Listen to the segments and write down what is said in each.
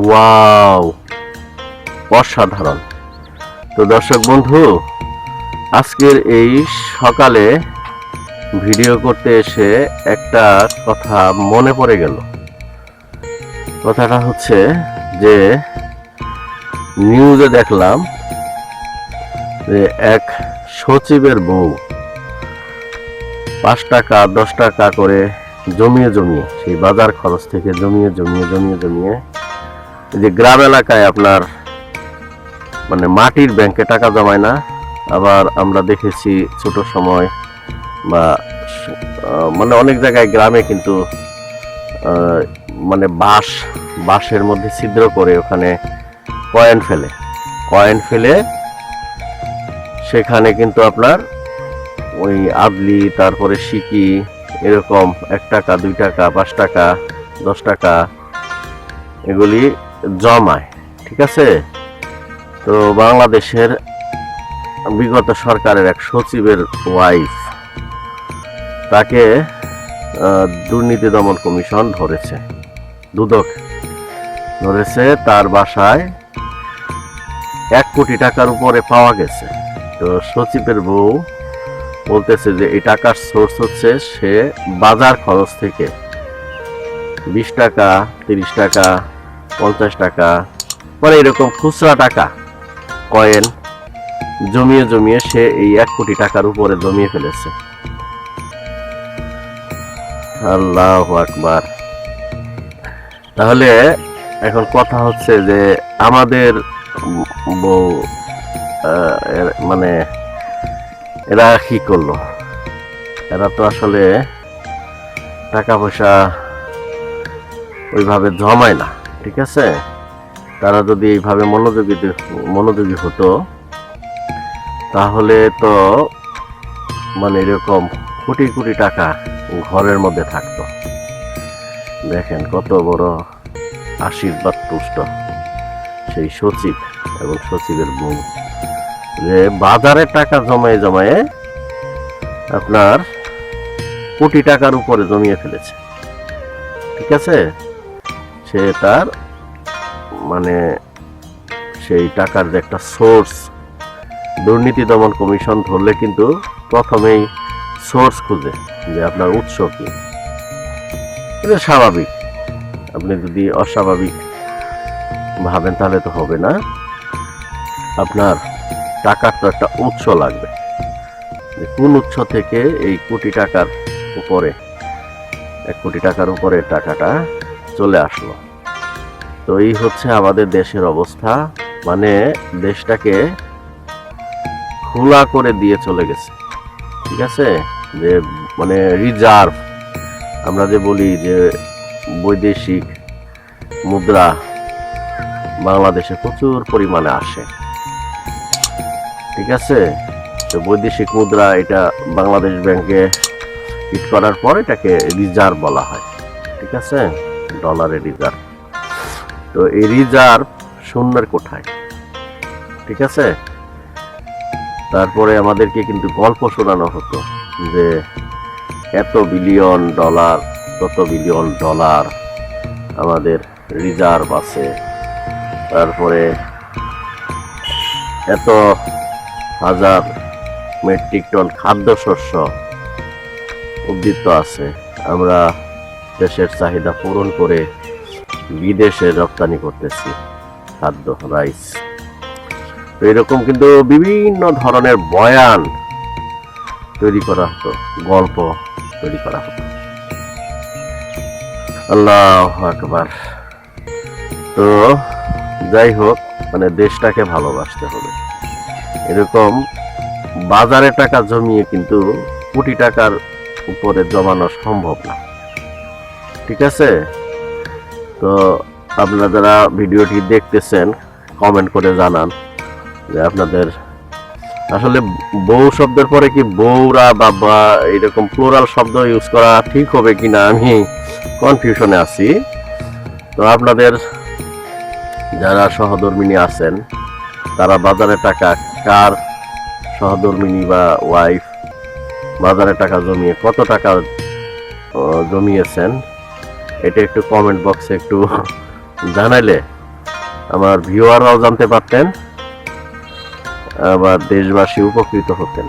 Wow, অসাধারণ। তো দর্শক বন্ধু, আজকের এই সকালে ভিডিও করতে এসে একটা কথা মনে পড়ে গেল। কথাটা হচ্ছে যে নিউজে দেখলাম যে এক সচিবের বউ পাঁচ টাকা, দশ টাকা করে জমিয়ে জমিয়ে, সেই বাজার খরচ থেকে জমিয়ে জমিয়ে জমিয়ে জমিয়ে যে গ্রাম এলাকায় আপনার মানে মাটির ব্যাংকে টাকা জমায় না, আবার আমরা দেখেছি ছোট সময় বা মানে অনেক জায়গায় গ্রামে কিন্তু মানে বাঁশ, বাঁশের মধ্যে ছিদ্র করে ওখানে কয়েন ফেলে। কয়েন ফেলে সেখানে কিন্তু আপনার ওই আদলি, তারপরে সিকি, এরকম এক টাকা, দুই টাকা, পাঁচ টাকা, দশ টাকা, এগুলি জমায়, ঠিক আছে? তো বাংলাদেশের বিগত সরকারের এক সচিবের ওয়াইফ তাকে দুর্নীতি দমন কমিশন ধরেছে। দুদক ধরেছে, তার বাসায় এক কোটি টাকার উপরে পাওয়া গেছে। তো সচিবের বউ বলতেছে যে, এই টাকার সোর্স হচ্ছে সে বাজার খরচ থেকে বিশ টাকা, তিরিশ টাকা পঞ্চাশ টাকা। মানে এরকম খুচরা টাকা, কয়েন, জমিয়ে জমিয়ে সে এই এক কোটি টাকার উপরে জমিয়ে ফেলেছে। আল্লাহ আকবার। তাহলে এখন কথা হচ্ছে যে আমাদের বউ মানে এরা কি করল? এরা তো আসলে টাকা পয়সা ওইভাবে জমায় না। ঠিক আছে? তারা যদি এইভাবে মনোযোগী মনোযোগী হতো, তাহলে তো মানে এরকম কোটি কোটি টাকা ঘরের মধ্যে থাকতো। দেখেন কত বড় আশীর্বাদ তুষ্ট সেই সচিব এবং সচিবের বউ। যে বাজারে টাকা জমায়ে জমায়ে আপনার কোটি টাকার উপরে জমিয়ে ফেলেছে। ঠিক আছে? সে তার মানে সেই টাকার যে একটা সোর্স দুর্নীতি দমন কমিশন ধরলে কিন্তু প্রথমেই সোর্স খুঁজে যে আপনার উৎস কি। এটা স্বাভাবিক। আপনি যদি অস্বাভাবিক ভাবেন তাহলে তো হবে না। আপনার টাকার তো একটা উৎস লাগবে। যে কোন উৎস থেকে এই কোটি টাকার উপরে, এক কোটি টাকার উপরে টাকাটা চলে আসলো। তো এই হচ্ছে আমাদের দেশের অবস্থা। মানে দেশটাকে খোলা করে দিয়ে চলে গেছে। ঠিক আছে? যে মানে রিজার্ভ আমরা যে বলি যে বৈদেশিক মুদ্রা বাংলাদেশে প্রচুর পরিমাণে আসে। ঠিক আছে? তো বৈদেশিক মুদ্রা এটা বাংলাদেশ ব্যাংকে হিট করার পর এটাকে রিজার্ভ বলা হয়। ঠিক আছে? ডলারের রিজার্ভ তো এই রিজার্ভ শূন্যের কোঠায়। ঠিক আছে? তারপরে আমাদেরকে কিন্তু গল্প শোনানো হতো যে এত বিলিয়ন ডলার তত বিলিয়ন ডলার আমাদের রিজার্ভ আছে। তারপরে এত হাজার মেট্রিক টন খাদ্যশস্য উদ্বৃত্ত আছে। আমরা দেশের চাহিদা পূরণ করে বিদেশে রপ্তানি করতেছি, খাদ্য রাইস তো এরকম কিন্তু বিভিন্ন ধরনের বয়ান তৈরি করা হতো, গল্প তৈরি করা হতো। আল্লাহ আকবার। তো যাই হোক মানে দেশটাকে ভালোবাসতে হবে। এরকম বাজারে টাকা জমিয়ে কিন্তু কোটি টাকার উপরে জমানো সম্ভব না। ঠিক আছে? তো আপনারা ভিডিওটি দেখতেছেন কমেন্ট করে জানান যে আপনাদের আসলে বউ শব্দের পরে কি বউরা বা বা এরকম প্লোরাল শব্দ ইউজ করা ঠিক হবে কিনা আমি কনফিউশনে আছি। তো আপনাদের যারা সহধর্মিনী আছেন, তারা বাজারে টাকা কার সহধর্মিনী বা ওয়াইফ বাজারে টাকা জমিয়ে কত টাকা জমিয়েছেন? এটা একটু কমেন্ট বক্সে একটু জানাইলে। আমার ভিউয়াররাও জানতে পারতেন, আবার দেশবাসী উপকৃত হতেন।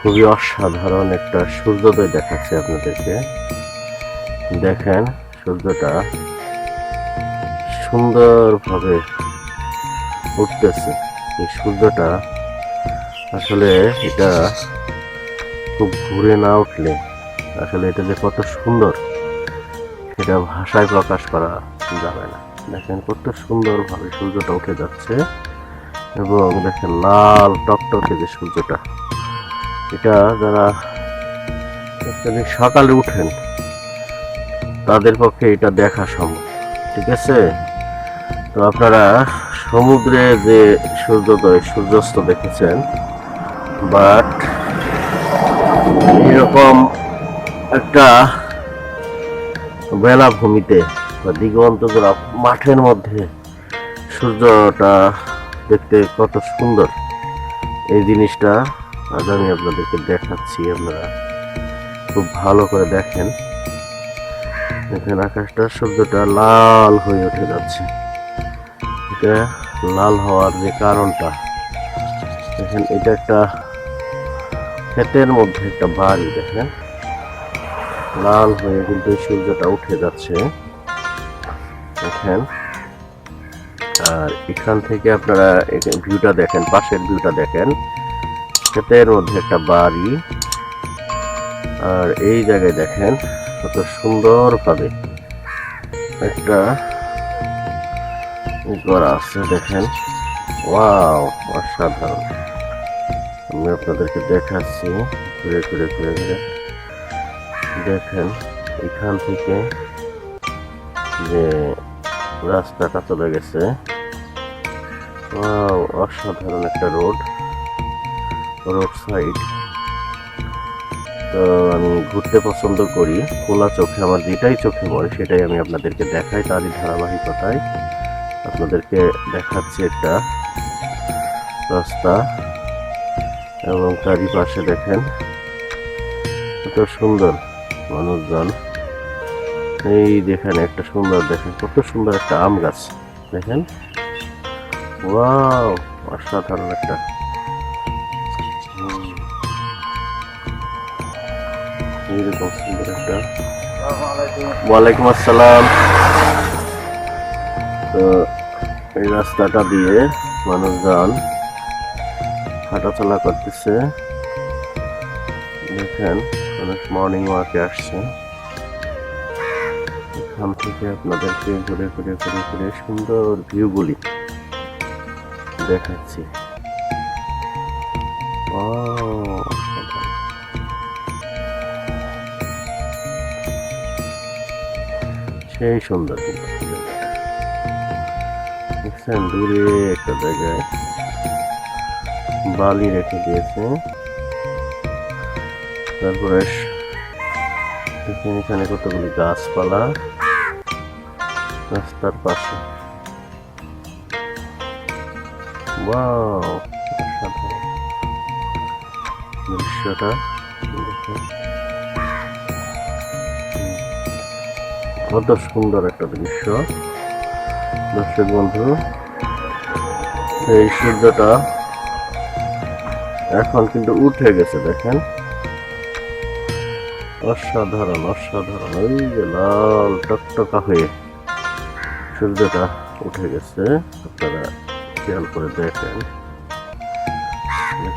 খুবই অসাধারণ একটা সূর্যোদয় দেখাচ্ছে আপনাদেরকে। দেখেন সূর্যটা সুন্দরভাবে উঠতেছে। এই সূর্যটা আসলে এটা খুব ঘুরে না উঠলে আসলে এটা যে কত সুন্দর সেটা ভাষায় প্রকাশ করা যাবে না। দেখেন কত সুন্দরভাবে সূর্যটা উঠে যাচ্ছে এবং দেখেন লাল টকটকে যে সূর্যটা, এটা যারা সকালে উঠেন, তাদের পক্ষে এটা দেখা সম্ভব, ঠিক আছে? তো আপনারা সমুদ্রে যে সূর্যোদয়, সূর্যাস্ত দেখেছেন বাট এরকম একটা বেলাভূমিতে বা দিগন্ত মাঠের মধ্যে সূর্যটা দেখতে কত সুন্দর। এই জিনিসটা আজ আমি আপনাদেরকে দেখাচ্ছি, আপনারা খুব ভালো করে দেখেন। দেখেন আকাশটা সূর্যটা লাল হয়ে উঠে যাচ্ছে। এটা লাল হওয়ার যে কারণটা, দেখেন এটা একটা ক্ষেতের মধ্যে একটা বাড়ি, দেখেন। লাল হয়ে কিন্তু সূর্যটা উঠে যাচ্ছে। দেখেন। আর এখান থেকে আপনারা ভিউটা দেখেন, পাশের ভিউটা দেখেন। ক্ষেতের মধ্যে একটা বাড়ি। আর এই জায়গায় দেখেন কত সুন্দরভাবে একটা করা আছে, দেখেন। ওয়াও, অসাধারণ। আমি আপনাদেরকে দেখাচ্ছি। ঘুরে ঘুরে ঘুরে ঘুরে। দেখেন, এখান থেকে যে রাস্তাটা চলে গেছে। অসাধারণ একটা রোড রোড সাইড। তো আমি ঘুরতে পছন্দ করি, খোলা চোখে, আমার যেটাই চোখে পড়ে, সেটাই আমি আপনাদেরকে দেখাই, তারই ধারাবাহিকতায়। আপনাদেরকে দেখাচ্ছি একটা রাস্তা, এবং তারই পাশে দেখেন কত সুন্দর। মানুষজন। এই দেখেন একটা সুন্দর, দেখেন কত সুন্দর একটা আম গাছ। দেখেন? ওয়াও, অসাধারণ একটা। এইরকম সুন্দর একটা। ওয়ালাইকুম আসসালাম। তো, এই রাস্তাটা দিয়ে মানুষজন হাঁটাচলা করতেছে। দেখেন মানুষ মর্নিং ওয়াকে আসছে এখান থেকে আপনাদেরকে ঘুরে ঘুরে ঘুরে ঘুরে সুন্দর ভিউগুলি দেখাচ্ছি। সেই সুন্দর দেখছেন, দূরে একটা জায়গায় বালি রেখে দিয়েছে। তারপরে দেখেন এখানে কতগুলি গাছপালা। রাস্তার পাশে। দৃশ্যটা। কত সুন্দর একটা দৃশ্য। দর্শক বন্ধু, এই সূর্যটা এখন কিন্তু উঠে গেছে, দেখেন। অসাধারণ অসাধারণ। ওই যে লাল টকটকা হয়ে সূর্যটা উঠে গেছে, আপনারা খেয়াল করে দেখেন।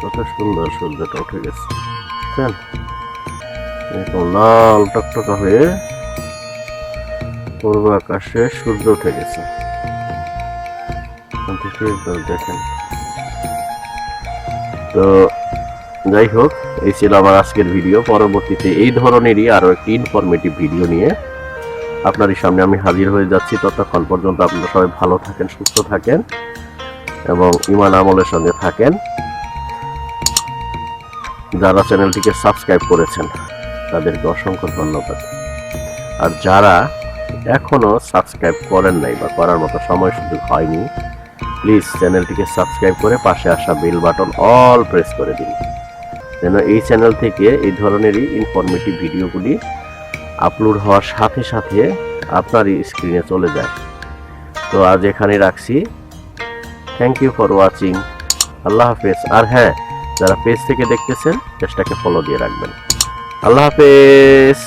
কত সুন্দর সূর্যটা উঠে গেছে। এরকম লাল টকটকা হয়ে পূর্ব আকাশে সূর্য উঠে গেছে। দেখেন। তো যাই হোক এই ছিল আমার আজকের ভিডিও পরবর্তীতে এই ধরনেরই আরও একটি ইনফরমেটিভ ভিডিও নিয়ে আপনারই সামনে আমি হাজির হয়ে যাচ্ছি। ততক্ষণ পর্যন্ত আপনারা সবাই ভালো থাকেন, সুস্থ থাকেন এবং ইমান আমলের সঙ্গে থাকেন। যারা চ্যানেলটিকে সাবস্ক্রাইব করেছেন, তাদেরকে অসংখ্য ধন্যবাদ। আর যারা এখনও সাবস্ক্রাইব করেন নাই বা করার মতো সময় সুযোগ হয়নি প্লিজ চ্যানেলটিকে সাবস্ক্রাইব করে পাশে আসা বেল বাটন অল প্রেস করে দিন। যেন এই চ্যানেল থেকে এই ধরনেরই ইনফরমেটিভ ভিডিওগুলি আপলোড হওয়ার সাথে সাথে আপনারই স্ক্রিনে চলে যায়। তো আজ এখানে রাখছি। থ্যাংক ইউ ফর ওয়াচিং আল্লাহ হাফেজ। আর হ্যাঁ যারা পেজ থেকে দেখতেছেন পেজটাকে ফলো দিয়ে রাখবেন। আল্লাহ হাফেজ।